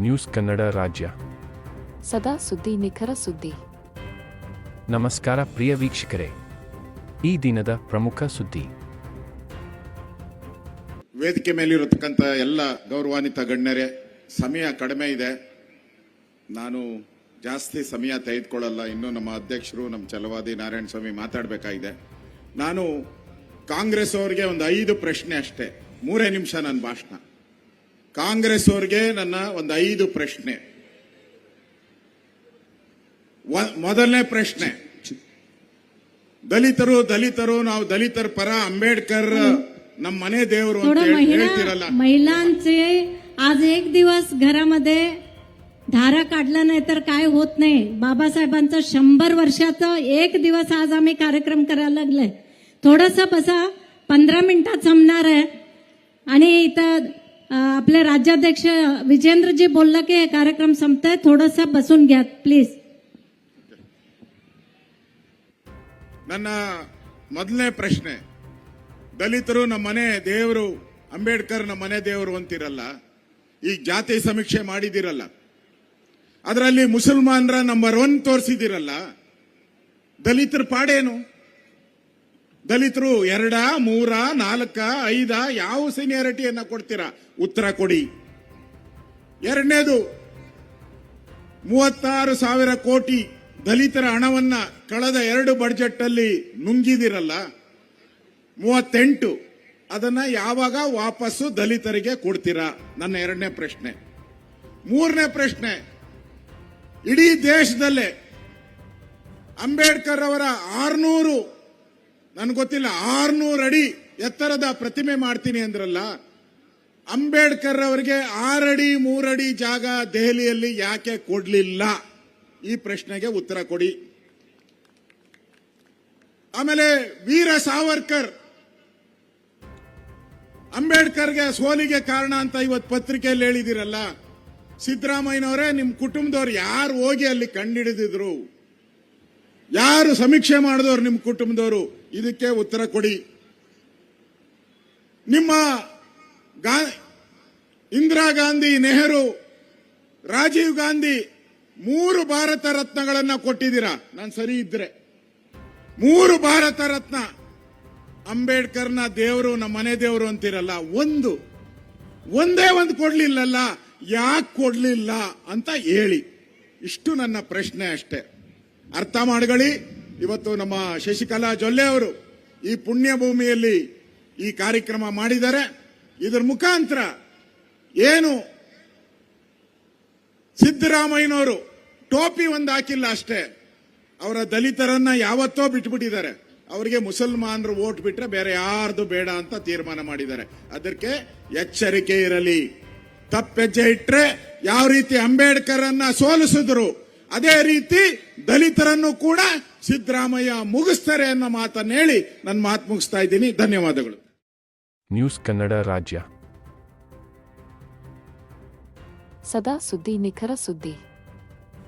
News Kannada ರಾಜ್ಯ. ಸದಾ ಸುದ್ದಿ ನಿಖರ ಸುದ್ದಿ. ನಮಸ್ಕಾರ ಪ್ರಿಯ ವೀಕ್ಷಕರೇ. ಈ ದಿನದ ಪ್ರಮುಖ ಸುದ್ದಿ. ವೇದಿಕೆ ಮೇಲಿರತಕ್ಕಂಥ ಎಲ್ಲ ಗೌರವಾನ್ವಿತ ಗಣ್ಯರೇ ಸಮಯ ಕಡಿಮೆ ಇದೆ. ನಾನು ಜಾಸ್ತಿ ಸಮಯ ತೆಗೆದುಕೊಳ್ಳಲ್ಲ. ಇನ್ನು ನಮ್ಮ ಅಧ್ಯಕ್ಷರು ನಮ್ಮ ಚಲವಾದಿ ನಾರಾಯಣ ಸ್ವಾಮಿ ಮಾತಾಡಬೇಕಾಗಿದೆ. ನಾನು ಕಾಂಗ್ರೆಸ್ ಅವರಿಗೆ ಒಂದು ಐದು ಪ್ರಶ್ನೆ ಅಷ್ಟೇ. ಮೂರೇ ನಿಮಿಷ ನನ್ನ ಭಾಷಣ. ಕಾಂಗ್ರೆಸ್ ಅವರಿಗೆ ನನ್ನ ಒಂದು ಐದು ಪ್ರಶ್ನೆ ವ- ಮೊದಲನೇ ಪ್ರಶ್ನೆ ದಲಿತರು ದಲಿತರು ನಾವು ದಲಿತರ ಪರ ಅಂಬೇಡ್ಕರ್ ನಮ್ಮ ಮನೆ ದೇವರು ಅಂತ थोडं ಹೇಳ್- महिला ಹೇಳ್ತಿರಲ್ಲ महिलांचे आज एक दिवस घरामध्ये धारा काढला नाही तर काय होत नाही बाबासाहेबांचं शंभर वर्षाचं एक दिवस आज आम्ही कार्यक्रम करायला लागलाय थोडस बसा पंधरा मिनिटात जमणार आहे आणि इथं अं, आपले राज्याध्यक्ष विजेंद्रजी बोललं की हे कार्यक्रम संपताय थोडस बसून घ्या प्लीज ನನ್ನ ಮೊದಲನೇ ಪ್ರಶ್ನೆ ದಲಿತರು ನಮ್ಮ ಮನೆ ದೇವರು ಅಂಬೇಡ್ಕರ್ ನಮ್ಮ ಮನೆ ದೇವರು ಅಂತಿರಲ್ಲ ಈಗ ಜಾತಿ ಸಮೀಕ್ಷೆ ಮಾಡಿದಿರಲ್ಲ ಅದರಲ್ಲಿ ಮುಸಲ್ಮಾನರ ನಂಬರ್ ಒನ್ ತೋರಿಸಿದಿರಲ್ಲ ದಲಿತರ ಪಾಡೇನು ದಲಿತರು ಎರಡ, ಮೂರ, ನಾಲ್ಕ, ಐದ, ಯಾವ ಸೀನಿಯಾರಿಟಿಯನ್ನ ಕೊಡ್ತೀರಾ? ಉತ್ತರ ಕೊಡಿ. ಎರಡನೇದು, ಮೂವತ್ತಾರು ಸಾವಿರ ಕೋಟಿ ದಲಿತರ ಹಣವನ್ನ ಕಳೆದ ಎರಡು ಬಜೆಟ್ ಅಲ್ಲಿ ನುಂಗಿದಿರಲ್ಲ? ಮೂವತ್ತೆಂಟು, ಅದನ್ನ ಯಾವಾಗ ವಾಪಸ್ಸು ದಲಿತರಿಗೆ ಕೊಡ್ತೀರಾ? ನನ್ನ ಎರಡನೇ ಪ್ರಶ್ನೆ. ಮೂರನೇ ಪ್ರಶ್ನೆ, ಇಡೀ ದೇಶದಲ್ಲೇ ಅಂಬೇಡ್ಕರ್ ಅವರ ಆರ್ನೂರು ನನ್ಗೆ ಗೊತ್ತಿಲ್ಲ, ಆರ್ನೂರು ಅಡಿ ಎತ್ತರದ ಪ್ರತಿಮೆ ಮಾಡ್ತೀನಿ ಅಂದ್ರಲ್ಲ, ಅಂಬೇಡ್ಕರ್ ಅವರಿಗೆ ಆರಡಿ ಮೂರಡಿ ಜಾಗ ದೆಹಲಿಯಲ್ಲಿ ಯಾಕೆ ಕೊಡ್ಲಿಲ್ಲ? ಈ ಪ್ರಶ್ನೆಗೆ ಉತ್ತರ ಕೊಡಿ. ಆಮೇಲೆ ವೀರ ಸಾವರ್ಕರ್, ಅಂಬೇಡ್ಕರ್ಗೆ ಸೋಲಿಗೆ ಕಾರಣ ಅಂತ ಇವತ್ತು ಪತ್ರಿಕೆಯಲ್ಲಿ ಹೇಳಿದಿರಲ್ಲ, ಸಿದ್ದರಾಮಯ್ಯನವರೇ ನಿಮ್ಮ ಕುಟುಂಬದವ್ರು ಯಾರು ಹೋಗಿ ಅಲ್ಲಿ ಕಂಡಿಡಿದಿದ್ರು? ಯಾರು ಸಮೀಕ್ಷೆ ಮಾಡಿದವರು ನಿಮ್ಮ ಕುಟುಂಬದವರು? ಇದಕ್ಕೆ ಉತ್ತರ ಕೊಡಿ. ನಿಮ್ಮ ಗಾ, ಇಂದಿರಾ ಗಾಂಧಿ, ನೆಹರು, ರಾಜೀವ್ ಗಾಂಧಿ ಮೂರು ಭಾರತ ರತ್ನಗಳನ್ನ ಕೊಟ್ಟಿದ್ದೀರಾ? ನಾನು ಸರಿ ಇದ್ರೆ. ಮೂರು ಭಾರತ ರತ್ನ. ಅಂಬೇಡ್ಕರ್ನ ದೇವರು, ನಮ್ಮ ಮನೆ ದೇವರು ಅಂತಿರಲ್ಲ, ಒಂದು. ಒಂದೇ ಒಂದು ಕೊಡ್ಲಿಲ್ಲಲ್ಲ, ಯಾಕೆ ಕೊಡ್ಲಿಲ್ಲ ಅಂತ ಹೇಳಿ. ಇಷ್ಟು ನನ್ನ ಪ್ರಶ್ನೆ ಅಷ್ಟೇ. ಅರ್ಥ ಮಾಡ್ಕೊಳ್ಳಿ. ಇವತ್ತು ನಮ್ಮ ಶಶಿಕಲಾ ಜೊಲ್ಲೆ ಅವರು ಈ ಪುಣ್ಯ ಭೂಮಿಯಲ್ಲಿ ಈ ಕಾರ್ಯಕ್ರಮ ಮಾಡಿದ್ದಾರೆ. ಇದರ ಮುಖಾಂತರ ಏನು ಸಿದ್ದರಾಮಯ್ಯನವರು ಟೋಪಿ ಒಂದು ಹಾಕಿಲ್ಲ ಅಷ್ಟೇ. ಅವರ ದಲಿತರನ್ನ ಯಾವತ್ತೋ ಬಿಟ್ಬಿಟ್ಟಿದ್ದಾರೆ. ಅವರಿಗೆ ಮುಸಲ್ಮಾನರು ಓಟ್ ಬಿಟ್ರೆ ಬೇರೆ ಯಾರ್ದು ಬೇಡ ಅಂತ ತೀರ್ಮಾನ ಮಾಡಿದ್ದಾರೆ. ಅದಕ್ಕೆ ಎಚ್ಚರಿಕೆ ಇರಲಿ. ತಪ್ಪೆಜ್ಜೆ ಇಟ್ರೆ ಯಾವ ರೀತಿ ಅಂಬೇಡ್ಕರ್ ಅನ್ನ ಸೋಲಿಸಿದ್ರು ಅದೇ ರೀತಿ ದಲಿತರನ್ನು ಕೂಡ ಸಿದ್ದರಾಮಯ್ಯ ಮುಗಿಸ್ತಾರೆ ಅನ್ನೋ ಮಾತನ್ನು ಹೇಳಿ ನನ್ನ ಮಾತು ಮುಗಿಸ್ತಾ ಇದ್ದೀನಿ. ಧನ್ಯವಾದಗಳು. ನ್ಯೂಸ್ ಕನ್ನಡ ರಾಜ್ಯ. ಸದಾ ಸುದ್ದಿ ನಿಖರ ಸುದ್ದಿ.